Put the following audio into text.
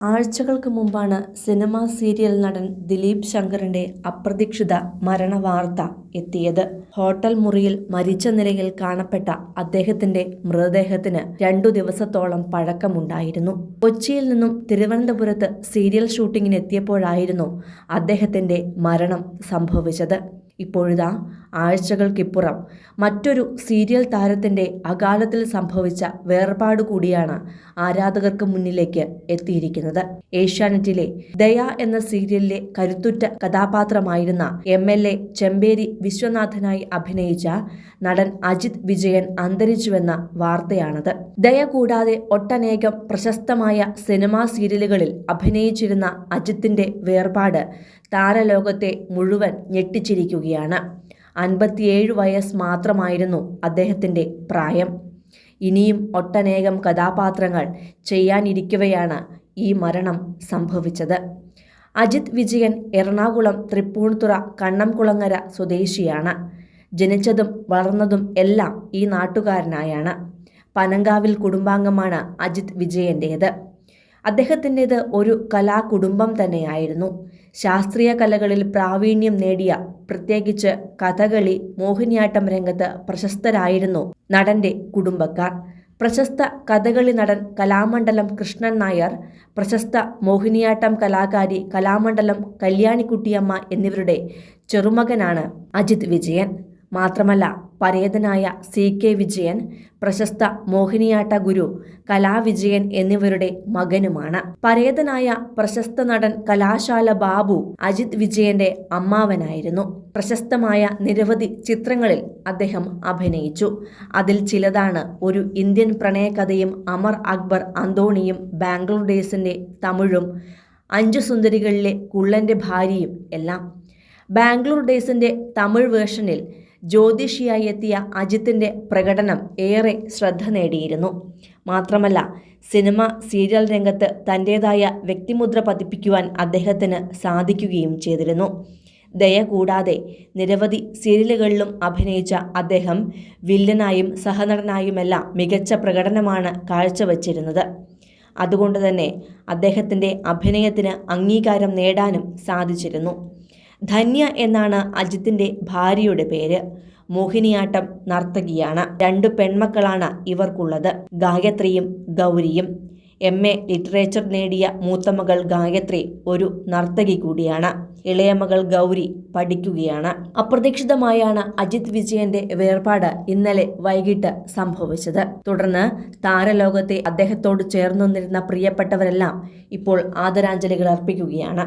ആഴ്ചകൾക്ക് മുമ്പാണ് cinema serial നടൻ ദിലീപ് ശങ്കറിന്റെ അപ്രതീക്ഷിത മരണ വാർത്ത എത്തിയത്. ഹോട്ടൽ മുറിയിൽ മരിച്ച നിലയിൽ കാണപ്പെട്ട അദ്ദേഹത്തിന്റെ മൃതദേഹത്തിന് രണ്ടു ദിവസത്തോളം പഴക്കമുണ്ടായിരുന്നു. കൊച്ചിയിൽ നിന്നും തിരുവനന്തപുരത്ത് സീരിയൽ ഷൂട്ടിങ്ങിനെത്തിയപ്പോഴായിരുന്നു അദ്ദേഹത്തിന്റെ മരണം സംഭവിച്ചത്. ഇപ്പോഴിതാ ആഴ്ചകൾക്കിപ്പുറം മറ്റൊരു സീരിയൽ താരത്തിന്റെ അകാലത്തിൽ സംഭവിച്ച വേർപാട് കൂടിയാണ് ആരാധകർക്ക് മുന്നിലേക്ക് എത്തിയിരിക്കുന്നത്. ഏഷ്യാനെറ്റിലെ ദയ എന്ന സീരിയലിലെ കരുത്തുറ്റ കഥാപാത്രമായിരുന്ന എം എൽ എ ചെമ്പേരി വിശ്വനാഥനായി അഭിനയിച്ച നടൻ അജിത് വിജയൻ അന്തരിച്ചുവെന്ന വാർത്തയാണത്. ദയ കൂടാതെ ഒട്ടനേകം പ്രശസ്തമായ സിനിമാ സീരിയലുകളിൽ അഭിനയിച്ചിരുന്ന അജിത്തിന്റെ വേർപാട് താരലോകത്തെ മുഴുവൻ ഞെട്ടിച്ചിരിക്കുകയാണ്. അൻപത്തിയേഴ് വയസ്സ് മാത്രമായിരുന്നു അദ്ദേഹത്തിന്റെ പ്രായം. ഇനിയും ഒട്ടനേകം കഥാപാത്രങ്ങൾ ചെയ്യാനിരിക്കവെയാണ് ഈ മരണം സംഭവിച്ചത്. അജിത് വിജയൻ എറണാകുളം തൃപ്പൂണിത്തുറ കണ്ണംകുളങ്ങര സ്വദേശിയാണ്. ജനിച്ചതും വളർന്നതും എല്ലാം ഈ നാട്ടുകാരനായാണ്. പനങ്കാവിൽ കുടുംബാംഗമാണ് അജിത് വിജയന്റേത്. അദ്ദേഹത്തിന്റേത് ഒരു കലാകുടുംബം തന്നെയായിരുന്നു. ശാസ്ത്രീയ കലകളിൽ പ്രാവീണ്യം നേടിയ പ്രത്യേകിച്ച് കഥകളി മോഹിനിയാട്ടം രംഗത്ത് പ്രശസ്തരായിരുന്നു നടന്റെ കുടുംബക്കാർ. പ്രശസ്ത കഥകളി നടൻ കലാമണ്ഡലം കൃഷ്ണൻ നായർ പ്രശസ്ത മോഹിനിയാട്ടം കലാകാരി കലാമണ്ഡലം കല്യാണിക്കുട്ടിയമ്മ എന്നിവരുടെ ചെറുമകനാണ് അജിത് വിജയൻ. മാത്രമല്ല പരേതനായ സി കെ വിജയൻ പ്രശസ്ത മോഹിനിയാട്ട ഗുരു കലാവിജയൻ എന്നിവരുടെ മകനുമാണ്. പരേതനായ പ്രശസ്ത നടൻ കലാശാല ബാബു അജിത് വിജയന്റെ അമ്മാവനായിരുന്നു. പ്രശസ്തമായ നിരവധി ചിത്രങ്ങളിൽ അദ്ദേഹം അഭിനയിച്ചു. അതിൽ ചിലതാണ് ഒരു ഇന്ത്യൻ പ്രണയകഥയും അമർ അക്ബർ അന്തോണിയും ബാംഗ്ലൂർ ഡേയ്സിന്റെ തമിഴും അഞ്ചു സുന്ദരികളിലെ കുള്ളന്റെ ഭാര്യയും എല്ലാം. ബാംഗ്ലൂർ ഡേയ്സിന്റെ തമിഴ് വേർഷനിൽ ജ്യോതിഷിയായി എത്തിയ അജിത്തിന്റെ പ്രകടനം ഏറെ ശ്രദ്ധ നേടിയിരുന്നു. മാത്രമല്ല സിനിമ സീരിയൽ രംഗത്ത് തന്റേതായ വ്യക്തിമുദ്ര പതിപ്പിക്കുവാൻ അദ്ദേഹത്തിന് സാധിക്കുകയും ചെയ്തിരുന്നു. ദയ കൂടാതെ നിരവധി സീരിയലുകളിലും അഭിനയിച്ച അദ്ദേഹം വില്ലനായും സഹനടനായുമെല്ലാം മികച്ച പ്രകടനമാണ് കാഴ്ചവച്ചിരുന്നത്. അതുകൊണ്ട് തന്നെ അദ്ദേഹത്തിന്റെ അഭിനയത്തിന് അംഗീകാരം നേടാനും സാധിച്ചിരുന്നു. ധന്യ എന്നാണ് അജിത്തിന്റെ ഭാര്യയുടെ പേര്. മോഹിനിയാട്ടം നർത്തകിയാണ്. രണ്ട് പെൺമക്കളാണ് ഇവർക്കുള്ളത്. ഗായത്രിയും ഗൗരിയും. എം. എ. ലിറ്ററേച്ചർ നേടിയ മൂത്തമകൾ ഗായത്രി ഒരു നർത്തകി കൂടിയാണ്. ഇളയമകൾ ഗൗരി പഠിക്കുകയാണ്. അപ്രതീക്ഷിതമായാണ് അജിത് വിജയന്റെ വേർപാട് ഇന്നലെ വൈകിട്ട് സംഭവിച്ചത്. തുടർന്ന് താരലോകത്തെ അദ്ദേഹത്തോട് ചേർന്നു നിന്നിരുന്ന പ്രിയപ്പെട്ടവരെല്ലാം ഇപ്പോൾ ആദരാഞ്ജലികൾ അർപ്പിക്കുകയാണ്.